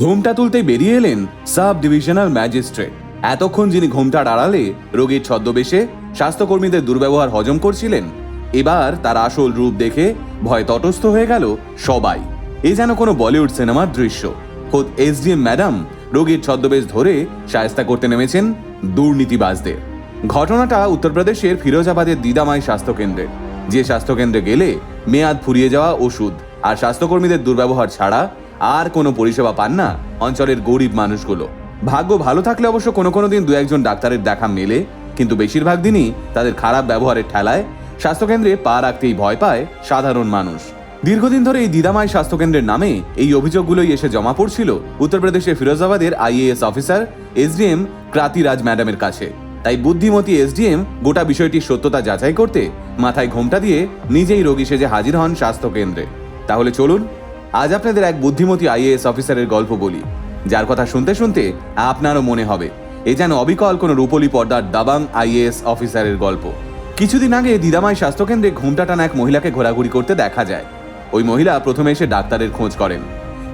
ঘোমটা তুলতে বেরিয়ে এলেন সাব ডিভিশনাল ম্যাজিস্ট্রেট। এতক্ষণ যিনি ঘোমটার আড়ালে রোগীর ছদ্মবেশে স্বাস্থ্যকর্মীদের দুর্ব্যবহার হজম করছিলেন, এবার তার আসল রূপ দেখে ভয় তটস্থ হয়ে গেল সবাই। এ যেন কোনো বলিউড সিনেমার দৃশ্য। খোদ এসডিএম ম্যাডাম রোগীর ছদ্মবেশ ধরে সায়স্তা করতে নেমেছেন দুর্নীতিবাজদের। ঘটনাটা উত্তরপ্রদেশের ফিরোজাবাদের দিদামাই স্বাস্থ্যকেন্দ্রে। যে স্বাস্থ্যকেন্দ্রে গেলে মেয়াদ ফুরিয়ে যাওয়া ওষুধ আর স্বাস্থ্যকর্মীদের দুর্ব্যবহার ছাড়া আর কোনো পরিষেবা পান না অঞ্চলের গরিব মানুষগুলো। ভাগ্য ভালো থাকলে অবশ্য কোনো কোনো দিন দু একজন ডাক্তারের দেখা মেলে, কিন্তু বেশিরভাগ দিনই তাদের খারাপ ব্যবহারের ঠেলায় স্বাস্থ্যকেন্দ্রে পা রাখতেই ভয় পায় সাধারণ মানুষ। দীর্ঘদিন ধরে এই দিদামাই স্বাস্থ্যকেন্দ্রের নামে এই অভিযোগগুলোই এসে জমা পড়ছিল উত্তরপ্রদেশের ফিরোজাবাদের আইএএস অফিসার এসডিএম ক্রাতিরাজ ম্যাডামের কাছে। তাই বুদ্ধিমতী এসডিএম গোটা বিষয়টির সত্যতা যাচাই করতে মাথায় ঘোমটা দিয়ে নিজেই রোগী সেজে হাজির হন স্বাস্থ্যকেন্দ্রে। তাহলে চলুন আজ আপনাদের এক বুদ্ধিমতী আইএএস অফিসারের গল্প বলি, যার কথা শুনতে শুনতে আপনারও মনে হবে, এ যেন অবিকল কোনো রূপলি পর্দার দাবাং আইএএস অফিসারের গল্প। কিছুদিন আগে দিদামাই স্বাস্থ্যকেন্দ্রে ঘুমটা টানা এক মহিলাকে ঘোরাঘুরি করতে দেখা যায়। ওই মহিলা প্রথমে এসে ডাক্তারের খোঁজ করেন,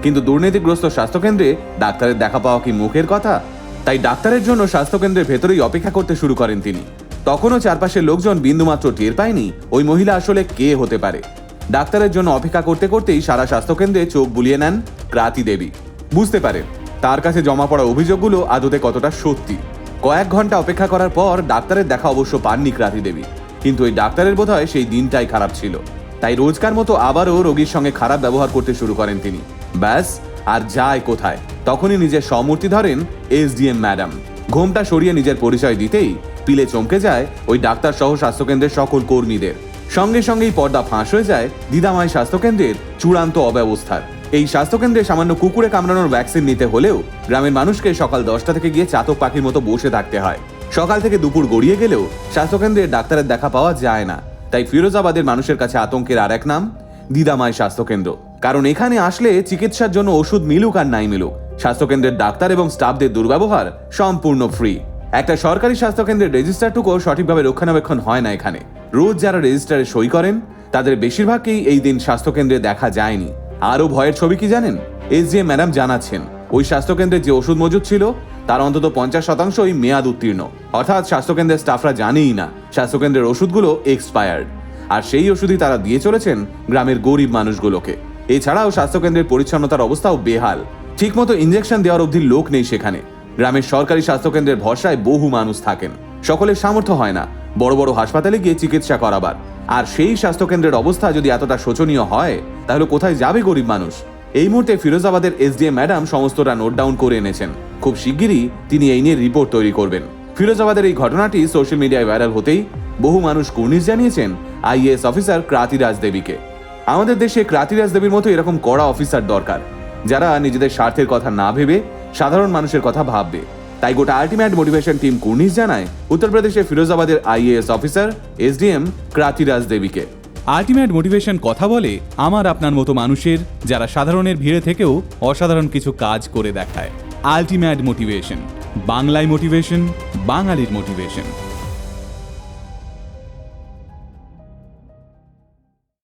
কিন্তু দুর্নীতিগ্রস্ত স্বাস্থ্যকেন্দ্রে ডাক্তারের দেখা পাওয়া কি মুখের কথা? তাই ডাক্তারের জন্য স্বাস্থ্যকেন্দ্রের ভেতরেই অপেক্ষা করতে শুরু করেন তিনি। তখনও চারপাশের লোকজন বিন্দুমাত্র টের পায়নি ওই মহিলা আসলে কে হতে পারে। ডাক্তারের জন্য অপেক্ষা করতে করতেই সারা স্বাস্থ্যকেন্দ্রে চোখ বুলিয়ে নেন ক্রাতি দেবী। বুঝতে পারেন তার কাছে জমা পড়া অভিযোগগুলো আদতে কতটা সত্যি। কয়েক ঘণ্টা অপেক্ষা করার পর ডাক্তারের দেখা অবশ্য পাননি ক্রাতি দেবী। কিন্তু ওই ডাক্তারের বোধহয় সেই দিনটাই খারাপ ছিল। তাই রোজকার মতো আবারও রোগীর সঙ্গে খারাপ ব্যবহার করতে শুরু করেন তিনি। ব্যাস, আর যায় কোথায়? তখনই নিজের সমূর্তি ধরেন এসডিএম ম্যাডাম। ঘোমটা সরিয়ে নিজের পরিচয় দিতেই পিলে চমকে যায় ওই ডাক্তার সহ স্বাস্থ্যকেন্দ্রের সকল কর্মীদের। সঙ্গে সঙ্গেই পর্দা ফাঁস হয়ে যায় দিদামাই স্বাস্থ্যকেন্দ্রের চূড়ান্ত অব্যবস্থার। এই স্বাস্থ্যকেন্দ্রে সামান্য কুকুরে কামড়ানোর ভ্যাকসিন নিতে হলেও গ্রামের মানুষকে সকাল দশটা থেকে গিয়ে চাতক পাখির মতো বসে থাকতে হয়। সকাল থেকে দুপুর গড়িয়ে গেলেও স্বাস্থ্যকেন্দ্রে ডাক্তারের দেখা পাওয়া যায় না। তাই ফিরোজাবাদের মানুষের কাছে আতঙ্কের আর এক নাম দিদামাই স্বাস্থ্যকেন্দ্র। কারণ এখানে আসলে চিকিৎসার জন্য ওষুধ মিলুক আর নাই মিলুক, স্বাস্থ্যকেন্দ্রের ডাক্তার এবং স্টাফদের দুর্ব্যবহার সম্পূর্ণ ফ্রি একটা সরকারি স্বাস্থ্যকেন্দ্রের রেজিস্টারটুকু সঠিকভাবে রক্ষণাবেক্ষণ হয় না এখানে। রোজ যারা রেজিস্টারে সই করেন, তাদের বেশিরভাগকেই এই দিন স্বাস্থ্যকেন্দ্রে দেখা যায়নি। আরও ভয়ের ছবি কি জানেন? এসডিএম ম্যাডাম জানাচ্ছেন, ওই স্বাস্থ্যকেন্দ্রে যে ওষুধ মজুদ ছিল, তার অন্তত পঞ্চাশ শতাংশই মেয়াদ উত্তীর্ণ। অর্থাৎ স্বাস্থ্যকেন্দ্রের স্টাফরা জানেই না স্বাস্থ্যকেন্দ্রের ওষুধগুলো এক্সপায়ার্ড আর সেই ওষুধই তারা দিয়ে চলেছেন গ্রামের গরিব মানুষগুলোকে। এছাড়াও স্বাস্থ্যকেন্দ্রের পরিচ্ছন্নতার অবস্থাও বেহাল। ঠিকমতো ইঞ্জেকশন দেওয়ার অবধি লোক নেই সেখানে। গ্রামের সরকারি স্বাস্থ্যকেন্দ্রের ভরসায় বহু মানুষ থাকেন। সকলের সামর্থ্য হয় না। বড় বড় হাসপাতালে গিয়ে চিকিৎসা করাবার। আর সেই স্বাস্থ্যকেন্দ্রের অবস্থা যদি এতটা শোচনীয় হয়, তাহলে কোথায় যাবে গরিব মানুষ? এই মুহূর্তে ফিরোজাবাদের এসডিএম ম্যাডাম সমস্তটা নোট ডাউন করে এনেছেন। খুব শিগগিরই তিনি এই নিয়ে রিপোর্ট তৈরি করবেন। ফিরোজাবাদের এই ঘটনাটি সোশ্যাল মিডিয়ায় ভাইরাল হতেই বহু মানুষ কুর্নিশ জানিয়েছেন আইএএস অফিসার ক্রাতিরাজ দেবীকে। আমাদের দেশে ক্রাতিরাজ দেবীর মতো এরকম কড়া অফিসার দরকার, যারা নিজেদের স্বার্থের কথা না ভেবে সাধারণ মানুষের কথা ভাববে। তাই গোটা আলটিমেট মোটিভেশন টিম কুর্নিশ জানায় উত্তরপ্রদেশের ফিরোজাবাদের আইএএস অফিসার এসডিএম ক্রাতিরাজ দেবীকে আলটিমেট মোটিভেশন কথা বলে আমার আপনার মতো মানুষের যারা সাধারণের ভিড়ে থেকেও অসাধারণ কিছু কাজ করে দেখায়। আলটিমেট মোটিভেশন বাংলায় মোটিভেশন বাঙালির মোটিভেশন